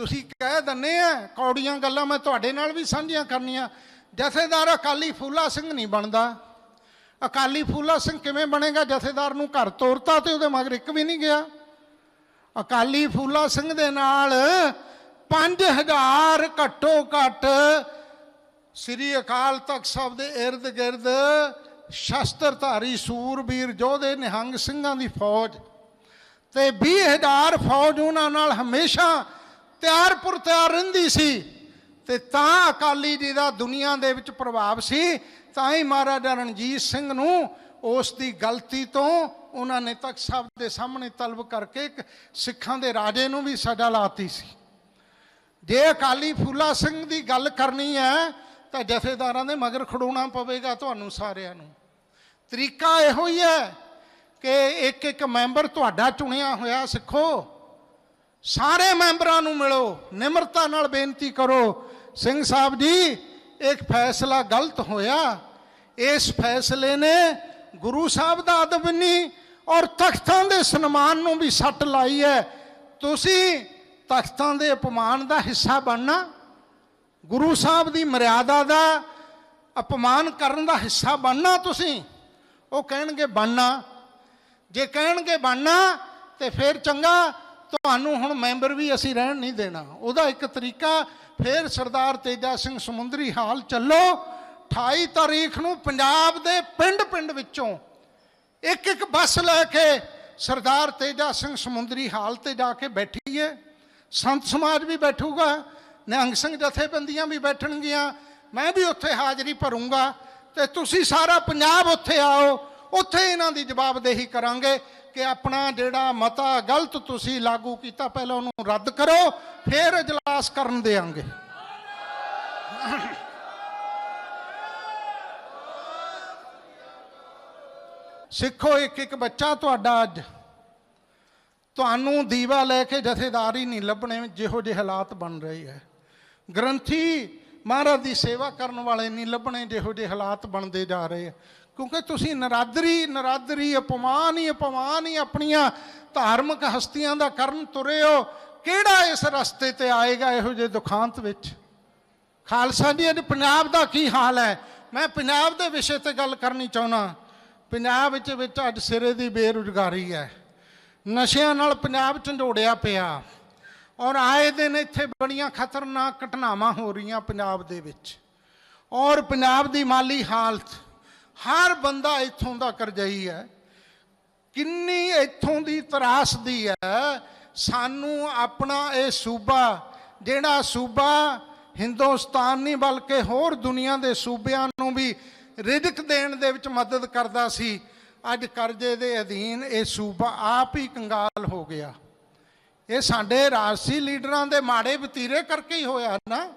ਤੁਸੀਂ ਕਹਿ ਦੰਨੇ ਆ, ਕੌੜੀਆਂ ਗੱਲਾਂ ਮੈਂ ਤੁਹਾਡੇ ਨਾਲ ਵੀ ਸਾਂਝੀਆਂ ਕਰਨੀਆਂ। ਜਥੇਦਾਰ ਅਕਾਲੀ ਫੂਲਾ ਸਿੰਘ ਨਹੀਂ ਬਣਦਾ। ਅਕਾਲੀ ਫੂਲਾ ਸਿੰਘ ਕਿਵੇਂ ਬਣੇਗਾ? ਜਥੇਦਾਰ ਨੂੰ ਘਰ ਤੋਰਤਾ ਤੇ ਉਹਦੇ ਮਗਰ ਇੱਕ ਵੀ ਨਹੀਂ ਗਿਆ। ਅਕਾਲੀ ਫੂਲਾ ਸਿੰਘ ਦੇ ਨਾਲ 5000 ਘੱਟੋ ਘੱਟ ਸ੍ਰੀ ਅਕਾਲ ਤਖਤ ਸਾਹਿਬ ਦੇ ਇਰਦ ਗਿਰਦ ਸ਼ਸਤਰਧਾਰੀ ਸੂਰਬੀਰ ਯੋਧੇ ਨਿਹੰਗ ਸਿੰਘਾਂ ਦੀ ਫੌਜ। ਤੇ 20000 ਫੌਜ ਉਹਨਾਂ ਨਾਲ ਹਮੇਸ਼ਾ ਤਿਆਰ ਪੁਰ ਤਿਆਰ ਰਹਿੰਦੀ ਸੀ ਤੇ ਤਾਂ ਅਕਾਲੀ ਜੀ ਦਾ ਦੁਨੀਆ ਦੇ ਵਿੱਚ ਪ੍ਰਭਾਵ ਸੀ, ਤਾਂ ਹੀ ਮਹਾਰਾਜਾ ਰਣਜੀਤ ਸਿੰਘ ਨੂੰ ਉਸ ਦੀ ਗਲਤੀ ਤੋਂ ਉਹਨਾਂ ਨੇ ਤਖਤ ਸਾਹਿਬ ਦੇ ਸਾਹਮਣੇ ਤਲਬ ਕਰਕੇ ਸਿੱਖਾਂ ਦੇ ਰਾਜੇ ਨੂੰ ਵੀ ਸਜ਼ਾ ਲਾਤੀ ਸੀ। ਜੇ ਅਕਾਲੀ ਫੂਲਾ ਸਿੰਘ ਦੀ ਗੱਲ ਕਰਨੀ ਹੈ, ਤਾਂ ਜਥੇਦਾਰਾਂ ਦੇ ਮਗਰ ਖੜੋਣਾ ਪਵੇਗਾ ਤੁਹਾਨੂੰ ਸਾਰਿਆਂ ਨੂੰ। ਤਰੀਕਾ ਇਹੋ ਹੀ ਹੈ ਕਿ ਇੱਕ ਇੱਕ ਮੈਂਬਰ ਤੁਹਾਡਾ ਚੁਣਿਆ ਹੋਇਆ ਸਿੱਖੋ। ਸਾਰੇ ਮੈਂਬਰਾਂ ਨੂੰ ਮਿਲੋ, ਨਿਮਰਤਾ ਨਾਲ ਬੇਨਤੀ ਕਰੋ। ਸਿੰਘ ਸਾਹਿਬ ਜੀ, ਇੱਕ ਫੈਸਲਾ ਗਲਤ ਹੋਇਆ। ਇਸ ਫੈਸਲੇ ਨੇ ਗੁਰੂ ਸਾਹਿਬ ਦਾ ਅਦਬ ਨਹੀਂ, ਔਰ ਤਖਤਾਂ ਦੇ ਸਨਮਾਨ ਨੂੰ ਵੀ ਸੱਟ ਲਾਈ ਹੈ। ਤੁਸੀਂ ਤਖਤਾਂ ਦੇ ਅਪਮਾਨ ਦਾ ਹਿੱਸਾ ਬਣਨਾ, ਗੁਰੂ ਸਾਹਿਬ ਦੀ ਮਰਿਆਦਾ ਦਾ ਅਪਮਾਨ ਕਰਨ ਦਾ ਹਿੱਸਾ ਬਣਨਾ ਤੁਸੀਂ। ਉਹ ਕਹਿਣਗੇ, ਬਣਨਾ। ਜੇ ਕਹਿਣਗੇ, ਬਣਨਾ, ਤੇ ਫਿਰ ਚੰਗਾ ਤੁਹਾਨੂੰ ਹੁਣ ਮੈਂਬਰ ਵੀ ਅਸੀਂ ਰਹਿਣ ਨਹੀਂ ਦੇਣਾ। ਉਹਦਾ ਇੱਕ ਤਰੀਕਾ, ਫਿਰ ਸਰਦਾਰ ਤੇਜਾ ਸਿੰਘ ਸਮੁੰਦਰੀ ਹਾਲ ਚੱਲੋ। 28 ਤਾਰੀਖ ਨੂੰ ਪੰਜਾਬ ਦੇ ਪਿੰਡ-ਪਿੰਡ ਵਿੱਚੋਂ ਇੱਕ ਇੱਕ ਬੱਸ ਲੈ ਕੇ ਸਰਦਾਰ ਤੇਜਾ ਸਿੰਘ ਸਮੁੰਦਰੀ ਹਾਲ ਤੇ ਜਾ ਕੇ ਬੈਠੀਏ। ਸੰਤ ਸਮਾਜ ਵੀ ਬੈਠੂਗਾ, ਨਿਹੰਗ ਸਿੰਘ ਜਥੇਬੰਦੀਆਂ ਵੀ ਬੈਠਣਗੀਆਂ। ਮੈਂ ਵੀ ਉੱਥੇ ਹਾਜ਼ਰੀ ਭਰੂੰਗਾ ਤੇ ਤੁਸੀਂ ਸਾਰਾ ਪੰਜਾਬ ਉੱਥੇ ਆਓ, ਉੱਥੇ ਇਹਨਾਂ ਦੀ ਜਵਾਬਦੇਹੀ ਕਰਾਂਗੇ। ਕਿ ਆਪਣਾ ਜਿਹੜਾ ਮਤਾ ਗਲਤ ਤੁਸੀਂ ਲਾਗੂ ਕੀਤਾ, ਪਹਿਲਾਂ ਉਹਨੂੰ ਰੱਦ ਕਰੋ, ਫਿਰ ਇਜਲਾਸ ਕਰਨ ਦੇਾਂਗੇ ਸਿੱਖੋ ਇੱਕ ਇੱਕ ਬੱਚਾ ਤੁਹਾਡਾ ਅੱਜ। ਤੁਹਾਨੂੰ ਦੀਵਾ ਲੈ ਕੇ ਜਥੇਦਾਰੀ ਨਹੀਂ ਲੱਭਣੇ, ਜਿਹੋ ਜਿਹੇ ਹਾਲਾਤ ਬਣ ਰਹੇ ਹੈ। ਗ੍ਰੰਥੀ ਮਹਾਰਾਜ ਦੀ ਸੇਵਾ ਕਰਨ ਵਾਲੇ ਨਹੀਂ ਲੱਭਣੇ, ਜਿਹੋ ਜਿਹੇ ਹਾਲਾਤ ਬਣਦੇ ਜਾ ਰਹੇ ਹੈ। ਕਿਉਂਕਿ ਤੁਸੀਂ ਨਰਾਦਰੀ ਨਰਾਦਰੀ ਅਪਮਾਨ ਹੀ ਅਪਮਾਨ ਹੀ ਆਪਣੀਆਂ ਧਾਰਮਿਕ ਹਸਤੀਆਂ ਦਾ ਕਰਨ ਤੁਰੇ ਹੋ। ਕਿਹੜਾ ਇਸ ਰਸਤੇ ਤੇ ਆਏਗਾ ਇਹੋ ਜਿਹੇ ਦੁਖਾਂਤ ਵਿੱਚ? ਖਾਲਸਾ ਜੀ, ਅੱਜ ਪੰਜਾਬ ਦਾ ਕੀ ਹਾਲ ਹੈ? ਮੈਂ ਪੰਜਾਬ ਦੇ ਵਿਸ਼ੇ ਤੇ ਗੱਲ ਕਰਨੀ ਚਾਹੁੰਦਾ। ਪੰਜਾਬ ਵਿੱਚ ਵਿੱਚ ਅੱਜ ਸਿਰੇ ਦੀ ਬੇਰੁਜ਼ਗਾਰੀ ਹੈ। ਨਸ਼ਿਆਂ ਨਾਲ ਪੰਜਾਬ ਝੰਡੋੜਿਆ ਪਿਆ। ਔਰ ਆਏ ਦਿਨ ਇੱਥੇ ਬੜੀਆਂ ਖਤਰਨਾਕ ਘਟਨਾਵਾਂ ਹੋ ਰਹੀਆਂ ਪੰਜਾਬ ਦੇ ਵਿੱਚ। ਔਰ ਪੰਜਾਬ ਦੀ ਮਾਲੀ ਹਾਲਤ ਹਰ ਬੰਦਾ ਇੱਥੋਂ ਦਾ ਕਰਜਾਈ ਹੈ। ਕਿੰਨੀ ਇੱਥੋਂ ਦੀ ਤਰਾਸਦੀ ਹੈ। ਸਾਨੂੰ ਆਪਣਾ ਇਹ ਸੂਬਾ, ਜਿਹੜਾ ਸੂਬਾ ਹਿੰਦੁਸਤਾਨ ਨਹੀਂ ਬਲਕਿ ਹੋਰ ਦੁਨੀਆ ਦੇ ਸੂਬਿਆਂ ਨੂੰ ਵੀ ਰਿਜ਼ਕ ਦੇਣ ਦੇ ਵਿੱਚ ਮਦਦ ਕਰਦਾ ਸੀ, ਅੱਜ ਕਰਜ਼ੇ ਦੇ ਅਧੀਨ ਇਹ ਸੂਬਾ ਆਪ ਹੀ ਕੰਗਾਲ ਹੋ ਗਿਆ। ਇਹ ਸਾਡੇ ਰਾਜਸੀ ਲੀਡਰਾਂ ਦੇ ਮਾੜੇ ਵਤੀਰੇ ਕਰਕੇ ਹੀ ਹੋਇਆ ਨਾ।